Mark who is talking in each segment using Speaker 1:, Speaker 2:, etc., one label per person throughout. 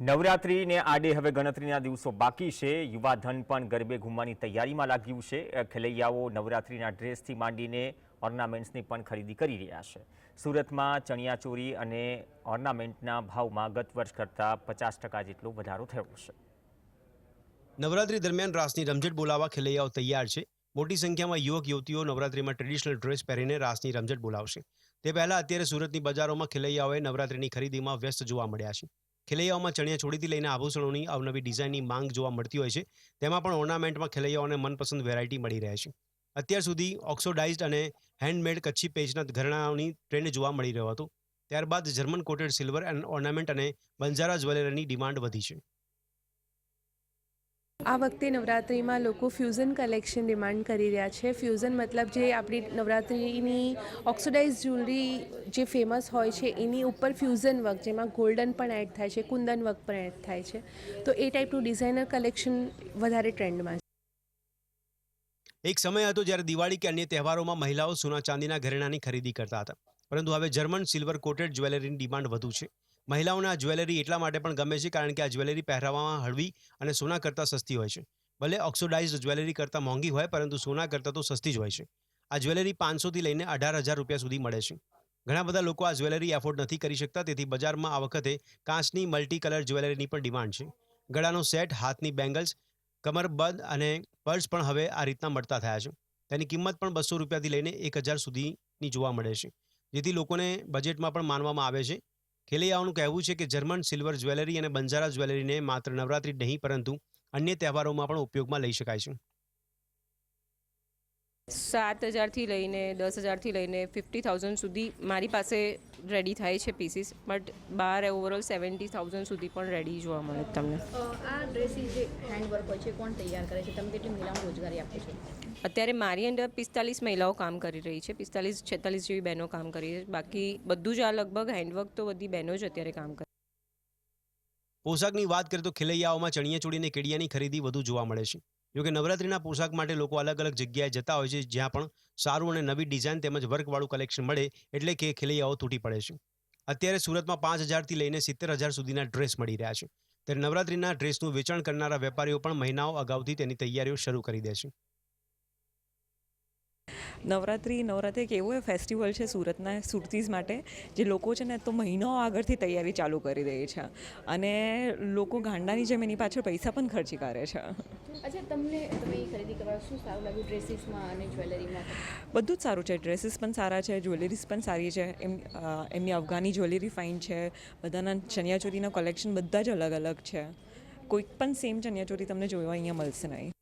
Speaker 1: નવરાત્રીને આડે હવે ગણતરીના દિવસો બાકી છે. યુવા ધન પણ ગરબે ઘૂમવાની તૈયારીમાં લાગ્યું છે. ખેલૈયાઓ નવરાત્રિના ડ્રેસથી માંડીને ઓર્નામેન્ટ્સની પણ ખરીદી કરી રહ્યા છે. સુરતમાં ચણિયાચોરી અને ઓર્નામેન્ટના ભાવમાં ગત વર્ષ કરતાં પચાસ ટકા જેટલો વધારો થયો છે.
Speaker 2: નવરાત્રી દરમિયાન રાસની રમઝટ બોલાવવા ખેલૈયાઓ તૈયાર છે. મોટી સંખ્યામાં યુવક, યુવતીઓ નવરાત્રીમાં ટ્રેડિશનલ ડ્રેસ પહેરીને રાસની રમઝટ બોલાવશે. તે પહેલા અત્યારે સુરતની બજારોમાં ખેલૈયાઓએ નવરાત્રીની ખરીદીમાં વ્યસ્ત જોવા મળ્યા છે. ખેલૈયાઓમાં ચણિયા છોડીથી લઈને આભૂષણોની અવનવી ડિઝાઇનની માંગ જોવા મળતી હોય છે. તેમાં પણ ઓર્નામેન્ટમાં ખેલૈયાઓને મનપસંદ વેરાયટી મળી રહે છે. અત્યાર સુધી ઓક્સોડાઇઝડ અને હેન્ડમેડ કચ્છી પેજના ઘરેણાઓની ટ્રેન્ડ જોવા મળી રહ્યો હતો. ત્યારબાદ German coated silver and ornament અને બંજારા જ્વેલરીની ડિમાન્ડ વધી છે.
Speaker 3: આ વખતે નવરાત્રિમાં લોકો ફ્યુઝન કલેક્શન ડિમાન્ડ કરી રહ્યા છે. ફ્યુઝન મતલબ જે આપણી નવરાત્રિની ઓક્સિડાઇઝ જ્વેલરી જે ફેમસ હોય છે, એની ઉપર ફ્યુઝન વર્ક જેમાં ગોલ્ડન પણ એડ થાય છે, કુંદન વર્ક પણ એડ થાય છે. તો એ ટાઈપનું ડિઝાઇનર કલેક્શન વધારે ટ્રેન્ડમાં છે.
Speaker 2: એક સમય હતો જ્યારે દિવાળી કે અન્ય તહેવારોમાં મહિલાઓ સોના ચાંદીના ઘરેણાની ખરીદી કરતા હતા. પરંતુ હવે જર્મન સિલ્વર કોટેડ જ્વેલરીની ડિમાન્ડ વધુ છે. મહિલાઓને આ જ્વેલરી એટલા માટે પણ ગમે છે, કારણ કે આ જ્વેલરી પહેરાવામાં હળવી અને સોના કરતાં સસ્તી હોય છે. ભલે ઓક્સોડાઇઝ જ્વેલરી કરતાં મોંઘી હોય, પરંતુ સોના કરતાં તો સસ્તી જ હોય છે. આ જ્વેલરી પાંચસોથી લઈને અઢાર હજાર રૂપિયા સુધી મળે છે. ઘણા બધા લોકો આ જ્વેલરી એફોર્ડ નથી કરી શકતા, તેથી બજારમાં આ વખતે કાચની મલ્ટી કલર જ્વેલરીની પણ ડિમાન્ડ છે. ગળાનો સેટ, હાથની બેંગલ્સ, કમરબંધ અને પર્સ પણ હવે આ રીતના મળતા થયા છે. તેની કિંમત પણ બસો રૂપિયાથી લઈને એક હજાર સુધીની જોવા મળે છે, જેથી લોકોને બજેટમાં પણ માનવામાં આવે છે. ખેલૈયાઓનું કહેવું છે કે જર્મન સિલ્વર જ્વેલરી અને બંજારા જ્વેલરીને માત્ર નવરાત્રી નહીં, પરંતુ અન્ય તહેવારોમાં પણ ઉપયોગમાં લઈ શકાય છે.
Speaker 4: સાત હજારથી લઈને દસ હજારથી લઈને ફિફ્ટી થાઉઝન્ડ સુધી મારી પાસે રેડી થાય છે પીસીસ બટ બહાર ઓવરઓલ સેવન્ટી થાઉઝન્ડ સુધી પણ રેડી જોવા મળે છે તમને
Speaker 5: આ ડ્રેસીસ જે હેન્ડવર્ક હોય છે કોણ તૈયાર કરે છે? તમે કેટલી મહિલાઓને રોજગારી આપો છો?
Speaker 4: અત્યારે મારી અંદર પિસ્તાલીસ મહિલાઓ કામ કરી રહી છે પિસ્તાલીસ છેતાલીસ જેવી બહેનો કામ કરી રહી છે. બાકી બધું જ આ લગભગ હેન્ડવર્ક તો બધી બહેનો જ અત્યારે કામ કરે.
Speaker 2: પોશાકની વાત કરીએ તો ખેલૈયાઓમાં ચણિયાચોળી અને કેડિયાની ખરીદી વધુ જોવા મળે છે. જોકે નવરાત્રિના પોશાક માટે લોકો અલગ અલગ જગ્યાએ જતા હોય છે, જ્યાં પણ સારું અને નવી ડિઝાઇન તેમજ વર્કવાળું કલેક્શન મળે એટલે કે ખેલૈયાઓ તૂટી પડે છે. અત્યારે સુરતમાં પાંચ હજારથી લઈને સિત્તેર હજાર સુધીના ડ્રેસ મળી રહ્યા છે. ત્યારે નવરાત્રીના ડ્રેસનું વેચાણ કરનારા વેપારીઓ પણ મહિનાઓ અગાઉથી તેની તૈયારીઓ શરૂ કરી દે છે.
Speaker 6: નવરાત્રિ નવરાત્રિ એક એવો ફેસ્ટિવલ છે સુરતના સુરતીઝ માટે જે લોકો છે ને તો મહિનાઓ આગળથી તૈયારી ચાલુ કરી દે છે. અને લોકો ગાંડાની જેમ એની પાછળ પૈસા પણ ખર્ચી કરે છે.
Speaker 5: અચ્છા તમને તમે ખરીદી કરવા શું સારું લાગ્યું ડ્રેસીસમાં અને જ્વેલરીમાં?
Speaker 6: બધું જ સારું છે. ડ્રેસીસ પણ સારા છે જ્વેલરીઝ પણ સારી છે. એમ એમની અફઘાની જ્વેલરી ફાઇન છે. બધાના ચણિયાચોરીના કલેક્શન બધા જ અલગ અલગ છે. કોઈક પણ સેમ ચણિયાચોરી તમને જોવા અહીંયા મળશે નહીં.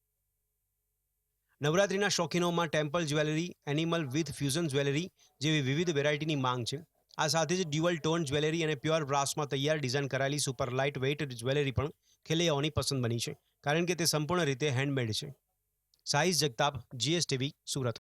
Speaker 2: નવરાત્રીના શોખીનોમાં temple jewellery, animal with fusion jewellery જેવી વિવિધ વેરાયટીની માંગ છે. આ સાથે જ ડ્યુઅલ ટોન જ્વેલરી અને પ્યોર બ્રાસમાં તૈયાર ડિઝાઇન કરાયેલી સુપર લાઇટ વેઇટ જ્વેલરી પણ ખેલૈયાઓની પસંદ બની છે, કારણ કે તે સંપૂર્ણ રીતે હેન્ડમેડ છે. સાઈઝ જગતાપ જીએસટીવી સુરત.